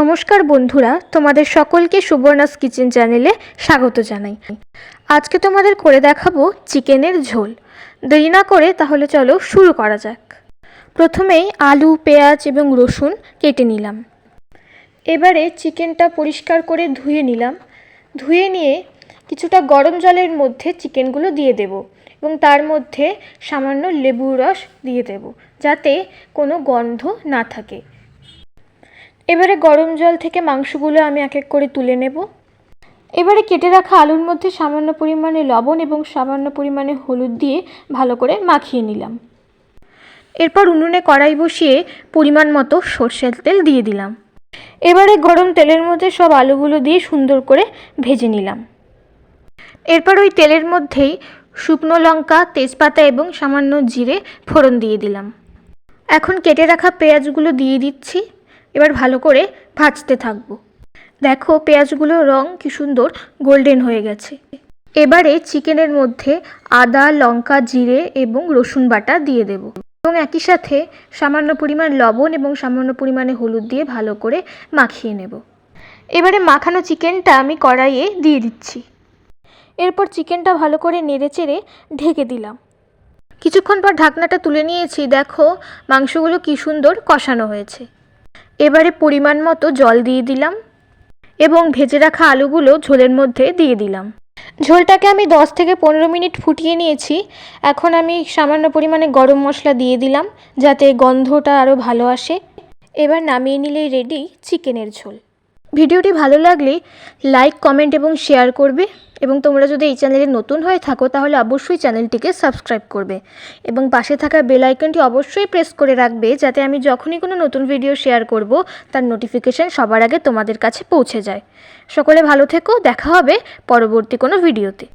নমস্কার বন্ধুরা, তোমাদের সকলকে সুবর্ণাস কিচেন চ্যানেলে স্বাগত জানাই। আজকে তোমাদের করে দেখাবো চিকেনের ঝোল। দেরি না করে তাহলে চলো শুরু করা যাক। প্রথমেই আলু, পেঁয়াজ এবং রসুন কেটে নিলাম। এবারে চিকেনটা পরিষ্কার করে ধুয়ে নিলাম। ধুয়ে নিয়ে কিছুটা গরম জলের মধ্যে চিকেনগুলো দিয়ে দেব এবং তার মধ্যে সামান্য লেবুর রস দিয়ে দেব, যাতে কোনো গন্ধ না থাকে। এবারে গরম জল থেকে মাংসগুলো আমি এক এক করে তুলে নেব। এবারে কেটে রাখা আলুর মধ্যে সামান্য পরিমাণে লবণ এবং সামান্য পরিমাণে হলুদ দিয়ে ভালো করে মাখিয়ে নিলাম। এরপর উনুনে কড়াই বসিয়ে পরিমাণ মতো সর্ষের তেল দিয়ে দিলাম। এবারে গরম তেলের মধ্যে সব আলুগুলো দিয়ে সুন্দর করে ভেজে নিলাম। এরপর ওই তেলের মধ্যেই শুকনো লঙ্কা, তেজপাতা এবং সামান্য জিরে ফোড়ন দিয়ে দিলাম। এখন কেটে রাখা পেঁয়াজগুলো দিয়ে দিচ্ছি। এবার ভালো করে ভাজতে থাকব। দেখো পেঁয়াজগুলোর রং কি সুন্দর গোল্ডেন হয়ে গেছে। এবারে চিকেনের মধ্যে আদা, লঙ্কা, জিরে এবং রসুন বাটা দিয়ে দেব। এবং একই সাথে সামান্য পরিমাণ লবণ এবং সামান্য পরিমাণে হলুদ দিয়ে ভালো করে মাখিয়ে নেব। এবারে মাখানো চিকেনটা আমি কড়াইয়ে দিয়ে দিচ্ছি। এরপর চিকেনটা ভালো করে নেড়ে চেড়ে ঢেকে দিলাম। কিছুক্ষণ পর ঢাকনাটা তুলে নিয়েছি। দেখো মাংসগুলো কি সুন্দর কষানো হয়েছে। এবারে পরিমাণ মতো জল দিয়ে দিলাম এবং ভেজে রাখা আলুগুলো ঝোলের মধ্যে দিয়ে দিলাম। ঝোলটাকে আমি দশ থেকে পনেরো মিনিট ফুটিয়ে নিয়েছি। এখন আমি সামান্য পরিমাণে গরম মশলা দিয়ে দিলাম যাতে গন্ধটা আরও ভালো আসে। এবার নামিয়ে নিলেই রেডি চিকেনের ঝোল। ভিডিওটি ভালো লাগলে লাইক, কমেন্ট এবং শেয়ার করবে এবং তোমরা যদি এই চ্যানেলে নতুন হয়ে থাকো তাহলে অবশ্যই চ্যানেলটিকে সাবস্ক্রাইব করবে এবং পাশে থাকা বেল আইকনটি অবশ্যই প্রেস করে রাখবে যাতে আমি যখনই কোনো নতুন ভিডিও শেয়ার করব তার নোটিফিকেশান সবার আগে তোমাদের কাছে পৌঁছে যায়। সকলে ভালো থেকো, দেখা হবে পরবর্তী কোনো ভিডিওতে।